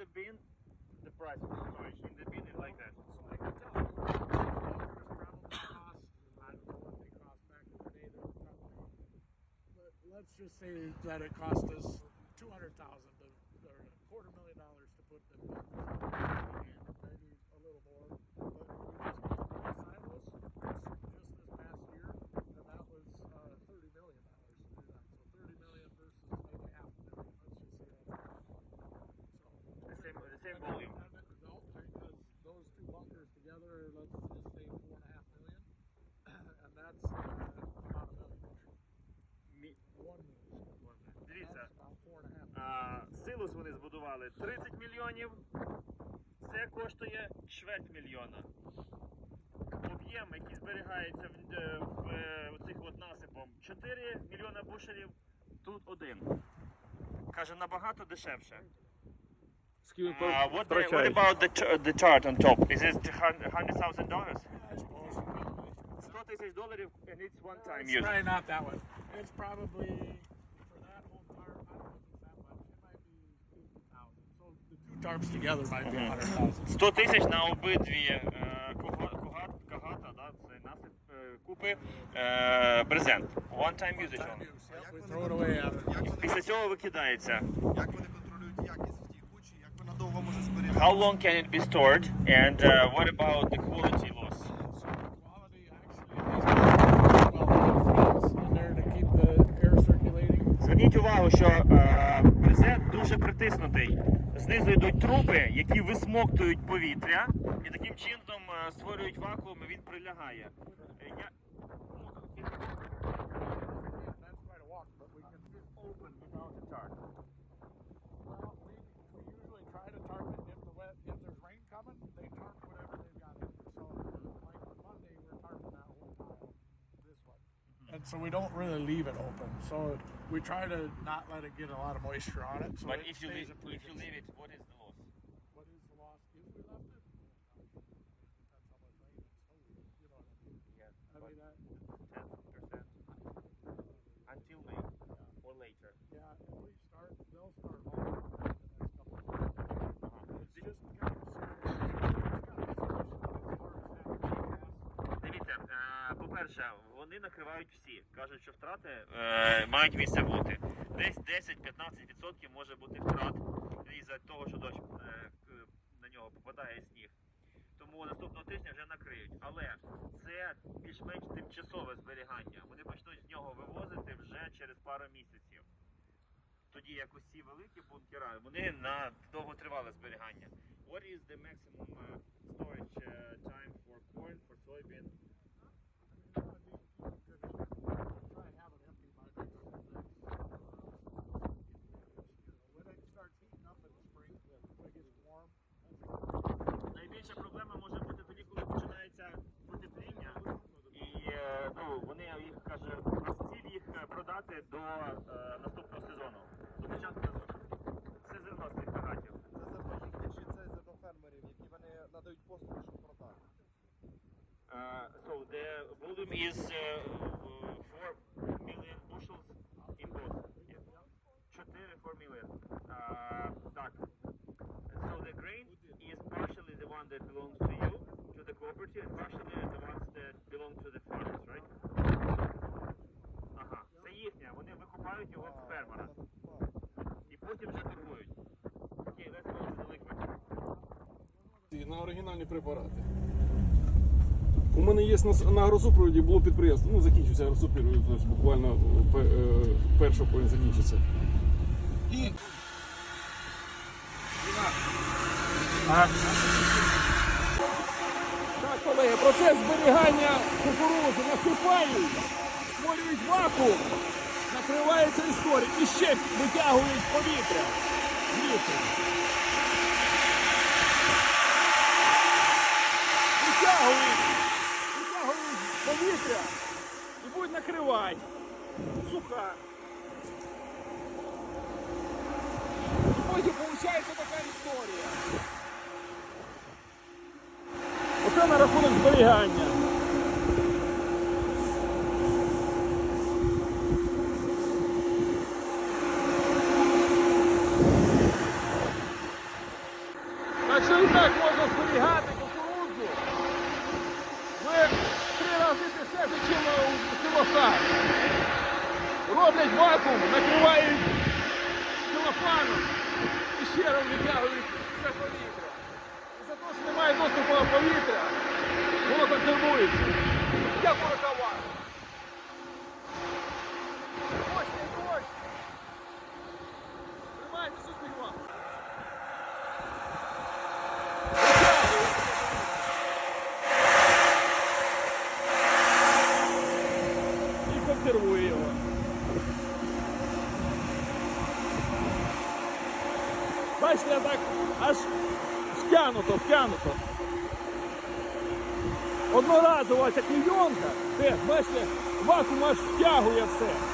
the bin, the price of storage in the bin is like that. So I can tell. You, what they cost back in the day, were probably, let, let's just say that it cost us two hundred thousand or a quarter million dollars to put them in, maybe a little more, but we just in silos силус вони збудували 30 мільйонів. Це коштує чверть мільйона. Об'єм, який зберігається в, е, в е, оцих от насипом 4 мільйона бушелів, тут один. Каже, набагато дешевше. Uh, what, the, what about the, ch- the chart on top? Is it $100,000? I suppose, 100 тисяч доларів and it's one time It's probably not that one. It's probably, for that whole tarp, I don't know if it's that much, it might be fifty thousand. So tarps together might be a hundred thousand. 100 тисяч на обидві е, кугат, кагата, да, це насип е, купи е, брезент. One time usage only. we throw it away after. Як вони, Після цього викидається. як вони контролюють якість в тій кучі, як вона довго може зберігатися? How long can it be stored? And uh, what about the quality loss? So the quality actually, are well in there to keep the air circulating. Зверніть увагу, що е, брезент дуже притиснутий. Знизу йдуть труби, які висмоктують повітря, і таким чином е, створюють вакуум, і він прилягає. Е, Я... Open without And so we don't really leave it open. So we try to not let it get a lot of moisture on it. So But it if you stays leave, a pretty if you good- leave it, what is the loss? What is the loss if we left it? Depends how much rain and snow, we- you know what I mean? Yeah, I mean, that, ten percent until May or later. yeah, and we start, they'll start hauling in the next couple of weeks. It's just kind of serious. It's kind of serious. It's hard to snap it so fast. Дивіться, е, по-перше, вони накривають всі. Кажуть, що втрати е, мають місце бути. Десь 10-15% може бути втрат із-за того, що дощ е, на нього попадає сніг. Тому наступного тижня вже накриють. Але це більш-менш тимчасове зберігання. Вони почнуть з нього вивозити вже через пару місяців. Тоді як ці великі бункера, вони на довготривале зберігання. What is the maximum uh, storage uh, time for corn, for ну, їх каже, нас ціль їх е, продати до е, наступного сезону, до початку сезону. Це зерно з цих багатів. Це зерно їхнє чи це зерно фермерів, які вони надають послуги, щоб продати? Uh, so the volume is uh, 4 million bushels in both. Yeah. 4 4 million. Uh, так. So the grain is partially the one that belongs to you, to the cooperative, and partially the ones that belong to the farmers, right? Ага, це їхня, вони його в фермера. І потім вже. І на оригінальні препарати. У мене є на, на агросупроводі було підприємство. Ну, закінчився агросупровід, тобто буквально пе- е, першого повинен закінчиться. І Так, колеги, процес зберігання кукурузи насипають, створюють вакуум, накривається історія і ще витягують повітря звідти. Витягують, витягують повітря і будуть накривати. Суха. І потім виходить така історія. Оце на рахунок зберігання. так можна зберігати кукурудзу. Ну як три рази ти все зачило у силоса. Роблять вакуум, накривають телефаном і ще раз витягують все повітря. І за те, що немає доступу до повітря, воно консервується. Як у рукава. Консервує його. Бачите, так аж втянуто, втянуто. Одноразова ця клейонка, де, бачите, вакуум аж втягує все.